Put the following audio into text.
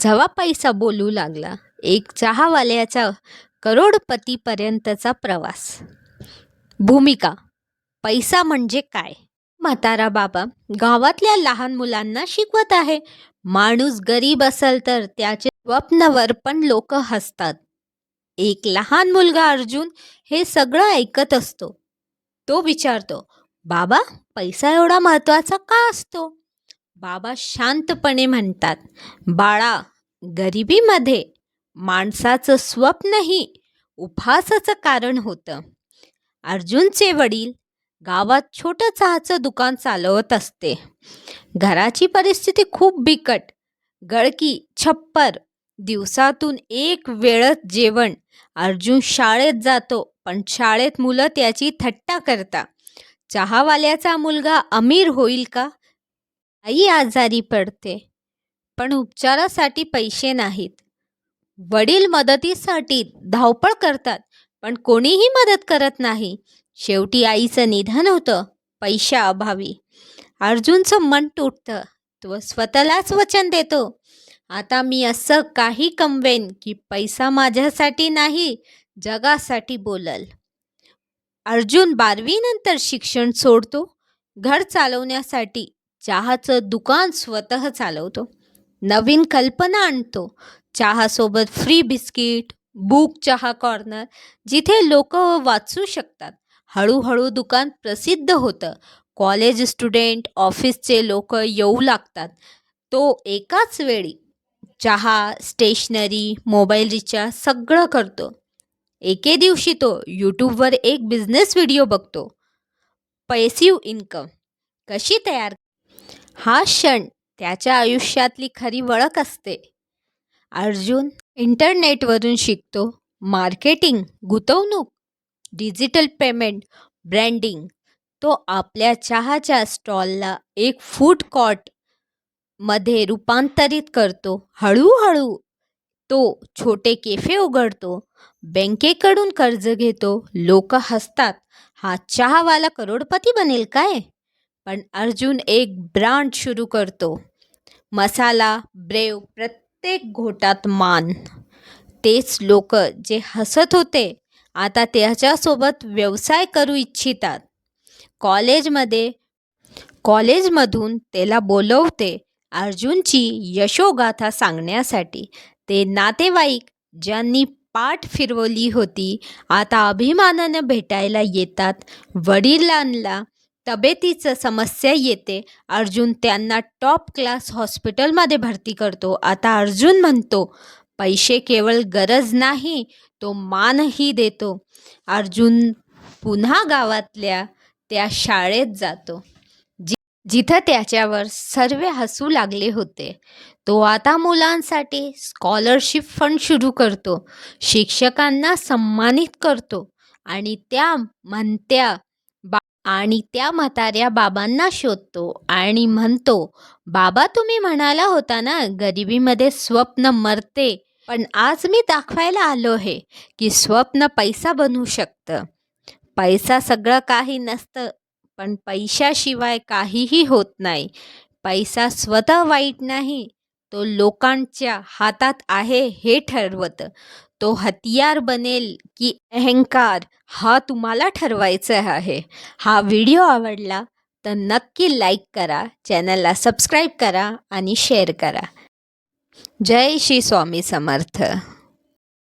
जेव्हा पैसा बोलू लागला एक चहावाल्याचा करोडपतीपर्यंतचा प्रवास. भूमिका पैसा म्हणजे काय? म्हातारा बाबा गावातल्या लहान मुलांना शिकवत आहे माणूस गरीब असेल तर त्याचे स्वप्नवर पण लोक हसतात. एक लहान मुलगा अर्जुन हे सगळं ऐकत असतो. तो विचारतो बाबा पैसा एवढा महत्त्वाचा का असतो? बाबा शांतपणे म्हणतात बाळा गरिबीमध्ये माणसाचं स्वप्नही उपहासाचं कारण होतं. अर्जुनचे वडील गावात छोटं चहाचं दुकान चालवत असते. घराची परिस्थिती खूप बिकट. गळकी छप्पर दिवसातून एक वेळच जेवण. अर्जुन शाळेत जातो पण शाळेत मुलं त्याची थट्टा करता. चहावाल्याचा मुलगा अमीर होईल का? आई आजारी पडते पण उपचारासाठी पैसे नाहीत. वडील मदतीसाठी धावपळ करतात पण कोणीही मदत करत नाही. शेवटी आईचं निधन होतं पैशाअभावी अर्जुनचं मन तुटतं तो स्वतःलाच वचन देतो. आता मी असं काही कमवेन की पैसा माझ्यासाठी नाही जगासाठी बोलल. अर्जुन बारावीनंतर शिक्षण सोडतो घर चालवण्यासाठी चहाचं दुकान स्वतः चालवतो. नवीन कल्पना आणतो. चहासोबत फ्री बिस्किट बुक चहा कॉर्नर जिथे लोक वाचू शकतात. हळूहळू दुकान प्रसिद्ध होतं. कॉलेज स्टुडंट ऑफिसचे लोक येऊ लागतात. तो एकाच वेळी चहा स्टेशनरी मोबाईल रिचार्ज सगळं करतो. एके दिवशी तो यूट्यूबवर एक बिझनेस व्हिडिओ बघतो. पैसिव इन्कम कशी तयार हा क्षण त्याच्या आयुष्यातली खरी वळख असते. अर्जुन इंटरनेटवरून शिकतो. मार्केटिंग गुंतवणूक डिजिटल पेमेंट ब्रँडिंग. तो आपल्या चहाच्या स्टॉलला एक फूड कॉर्टमध्ये रूपांतरित करतो. हळूहळू तो छोटे केफे उघडतो. बँकेकडून कर्ज घेतो. लोक हसतात. हा चहावाला करोडपती बनेल काय? पण अर्जुन एक ब्रांड सुरू करतो. मसाला ब्रेव प्रत्येक घोटात मान. तेच लोक जे हसत होते आता त्याच्यासोबत व्यवसाय करू इच्छितात. कॉलेजमध्ये कॉलेजमधून त्याला बोलवते अर्जुनची यशोगाथा सांगण्यासाठी. ते नातेवाईक ज्यांनी पाठ फिरवली होती आता अभिमानानं भेटायला येतात. वडिलांना तब्येतीचं समस्या येते. अर्जुन त्यांना टॉप क्लास हॉस्पिटलमध्ये भरती करतो. आता अर्जुन म्हणतो पैसे केवळ गरज नाही तो मानही देतो. अर्जुन पुन्हा गावातल्या त्या शाळेत जातो. जि जिथं त्याच्यावर सर्व हसू लागले होते. तो आता मुलांसाठी स्कॉलरशिप फंड सुरू करतो. शिक्षकांना सन्मानित करतो आणि त्या म्हणत्या आणि त्या म्हाताऱ्या बाबांना शोधतो आणि म्हणतो बाबा तुम्ही म्हणाला होता ना गरिबीमध्ये स्वप्न मरते. पण आज मी दाखवायला आलो आहे की स्वप्न पैसा बनू शकतं. पैसा सगळं काही नसतं पण पैशाशिवाय काहीही होत नाही. पैसा स्वतः वाईट नाही तो लोकांच्या हातात आहे हे ठरवतं. तो हतियार बनेल की अहंकार हा तुम्हाला ठरवायचा आहे. हा व्हिडिओ आवडला तर नक्की लाईक करा चॅनलला सबस्क्राईब करा आणि शेअर करा. जय श्री स्वामी समर्थ.